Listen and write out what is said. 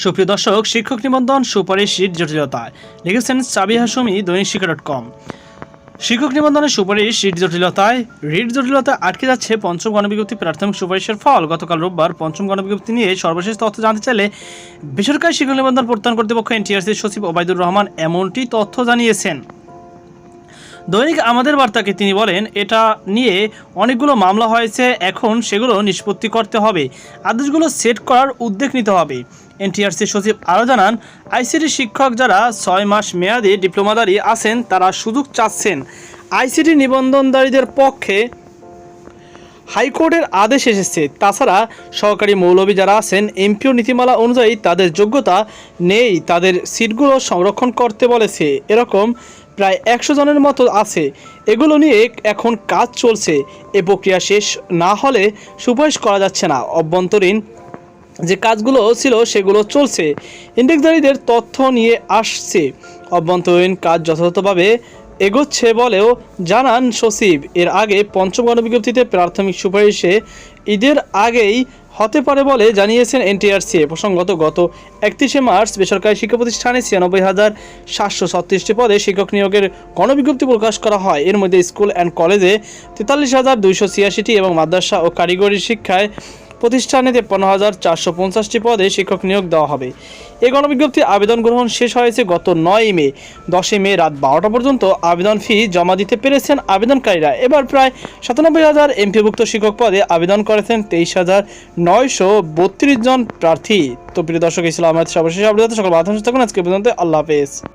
সুপ্রিয় দর্শক, শিক্ষক নিবন্ধন সুপারিশ শীট জটিলতায় লিখেছেন সাবিহা সুমি দৈনিক শিক্ষা ডট কম। শিক্ষক নিবন্ধনের সুপারিশ শীট জটিলতায়, রিট জটিলতায় আটকে যাচ্ছে পঞ্চম গণবিজ্ঞপ্তি প্রাথমিক সুপারিশের ফল। গতকাল রোববার পঞ্চম গণবিজ্ঞপ্তি নিয়ে সর্বশেষ তথ্য জানতে চাইলে বেসরকারি শিক্ষক নিবন্ধন প্রত্যয়ন কর্তৃপক্ষ এনটিআরসির সচিব ওবায়দুর রহমান এমনটি তথ্য জানিয়েছেন। দৈনিক আমাদের বার্তাকে তিনি বলেন, এটা নিয়ে অনেকগুলো মামলা হয়েছে, এখন সেগুলো নিষ্পত্তি করতে হবে। আদেশগুলো সেট করার উদ্যোগ নিতে হবে। এনটিআরসি সচিব আরও জানান আইসিটি শিক্ষক যারা ছয় মাস মেয়াদি ডিপ্লোমাদারি আছেন, তারা সুযোগ চাচ্ছেন। আইসিটি নিবন্ধনদারীদের পক্ষে হাইকোর্টের আদেশ এসেছে। তাছাড়া সহকারী মৌলবী যারা আছেন, এমপিও নীতিমালা অনুযায়ী তাদের যোগ্যতা নেই, তাদের সিটগুলো সংরক্ষণ করতে বলেছে। এরকম প্রায় একশো জনের মতো আছে। এগুলো নিয়ে এখন কাজ চলছে। এ প্রক্রিয়া শেষ না হলে সুপারিশ করা যাচ্ছে না। অভ্যন্তরীণ যে কাজগুলো ছিল সেগুলো চলছে। ইন্ডেক্সধারীদের তথ্য নিয়ে আসছে। অভ্যন্তরীণ কাজ যথাযথভাবে এগোচ্ছে বলেও জানান সচিব। এর আগে পঞ্চম গণবিজ্ঞপ্তিতে প্রাথমিক সুপারিশে ঈদের আগেই হতে পারে বলে জানিয়েছেন এনটিআরসি। প্রসঙ্গত গত একত্রিশে মার্চ বেসরকারি শিক্ষা প্রতিষ্ঠানে ছিয়ানব্বই হাজার সাতশো ছত্রিশটি পদে শিক্ষক নিয়োগের গণবিজ্ঞপ্তি প্রকাশ করা হয়। এর মধ্যে স্কুল অ্যান্ড কলেজে তেতাল্লিশ হাজার দুইশো ছিয়াশিটি এবং মাদ্রাসা ও কারিগরি শিক্ষায় প্রতিষ্ঠানে তেপ্পান্ন হাজার চারশো পঞ্চাশটি পদে শিক্ষক নিয়োগ দেওয়া হবে। এই গণবিজ্ঞপ্তি আবেদন গ্রহণ শেষ হয়েছে গত নয় মে। দশই মে রাত বারোটা পর্যন্ত আবেদন ফি জমা দিতে পেরেছেন আবেদনকারীরা। এবার প্রায় সাতানব্বই হাজার এমপিভুক্ত শিক্ষক পদে আবেদন করেছেন তেইশ হাজার নয়শো বত্রিশ জন প্রার্থী। তো প্রিয় দর্শক ইসলাম সর্বশেষ আবেদন সকল বাধা থাকুন আজকে পর্যন্ত আল্লাহ হাফেজ।